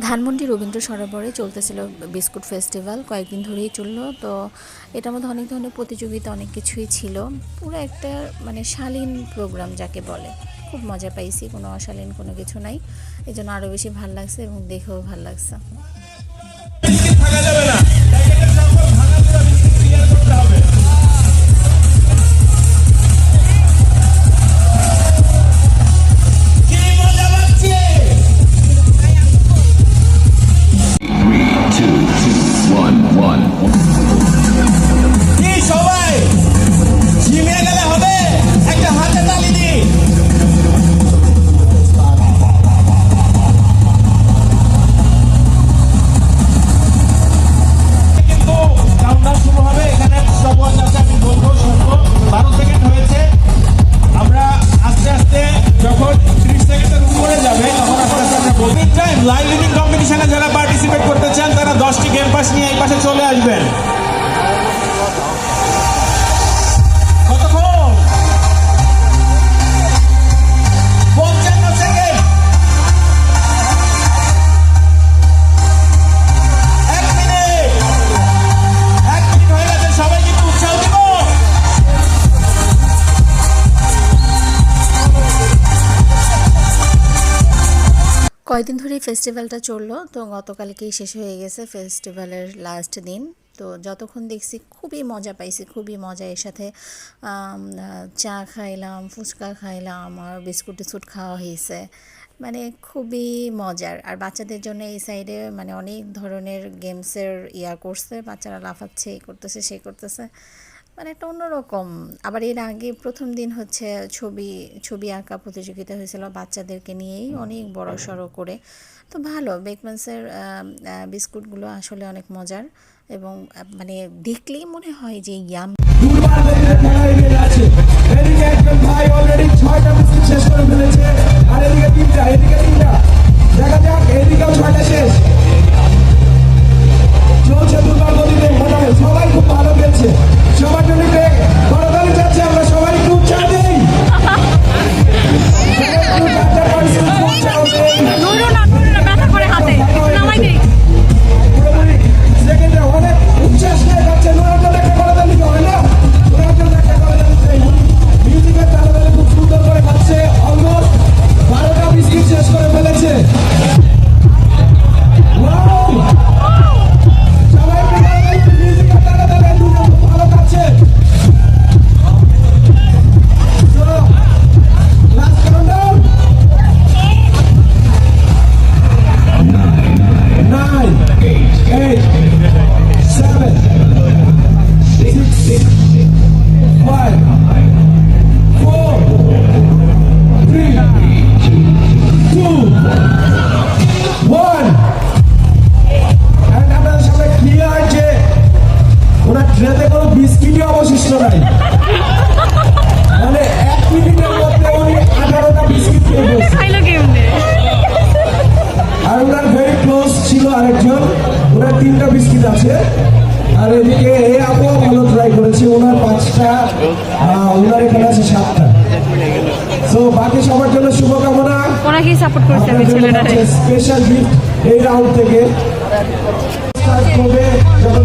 ধানমন্ডি রবীন্দ্র সরোবরে চলতেছিল biscuit festival, কয়েকদিন ধরেই চলল। তো এটার মধ্যে অনেক ধরনের প্রতিযোগিতা, অনেক কিছুই ছিল। পুরো একটা মানে শালীন প্রোগ্রাম যাকে বলে। খুব মজা পাইছি, কোনো অশালীন কোনো কিছু নাই। এই জন্য আরও বেশি ভালো লাগছে এবং দেখেও ভালো লাগছে। Passa de solidariedade, velho. কয়েকদিন ধরে ফেস্টিভ্যালটা চলল, তো গতকালকেই শেষ হয়ে গেছে ফেস্টিভ্যালের লাস্ট দিন। তো যতক্ষণ দেখছি খুবই মজা পাইছি, খুবই মজা। এর সাথে চা খাইলাম, ফুচকা খাইলাম, আর বিস্কুট টিস্কুট খাওয়া হয়েছে। মানে খুবই মজার। আর বাচ্চাদের জন্য এই সাইডে মানে অনেক ধরনের গেমসের ইয়া করছে, বাচ্চারা লাফাচ্ছে, এই করতেছে, সেই করতেছে। মানে একটা অন্যরকম। আবার এর আগে প্রথম দিন হচ্ছে ছবি ছবি আঁকা প্রতিযোগিতা হয়েছিল বাচ্চাদেরকে নিয়েই অনেক বড় সড়ো করে। তো ভালো বেকম্যান্সের বিস্কুটগুলো আসলে অনেক মজার এবং মানে দেখলেই মনে হয় যে ইয়াম তিনটা বিস্কিট আছে। আর এদিকে এ আপুও ভালো ট্রাই করেছি ওনার পাঁচটা ওনার এখানে আছে সাতটা। তো বাকি সবার জন্য শুভকামনা। ওনাকেই সাপোর্ট করছে আমি ছেলেটারে স্পেশাল গিফট এই রাউন্ড থেকে। Start করবে যখন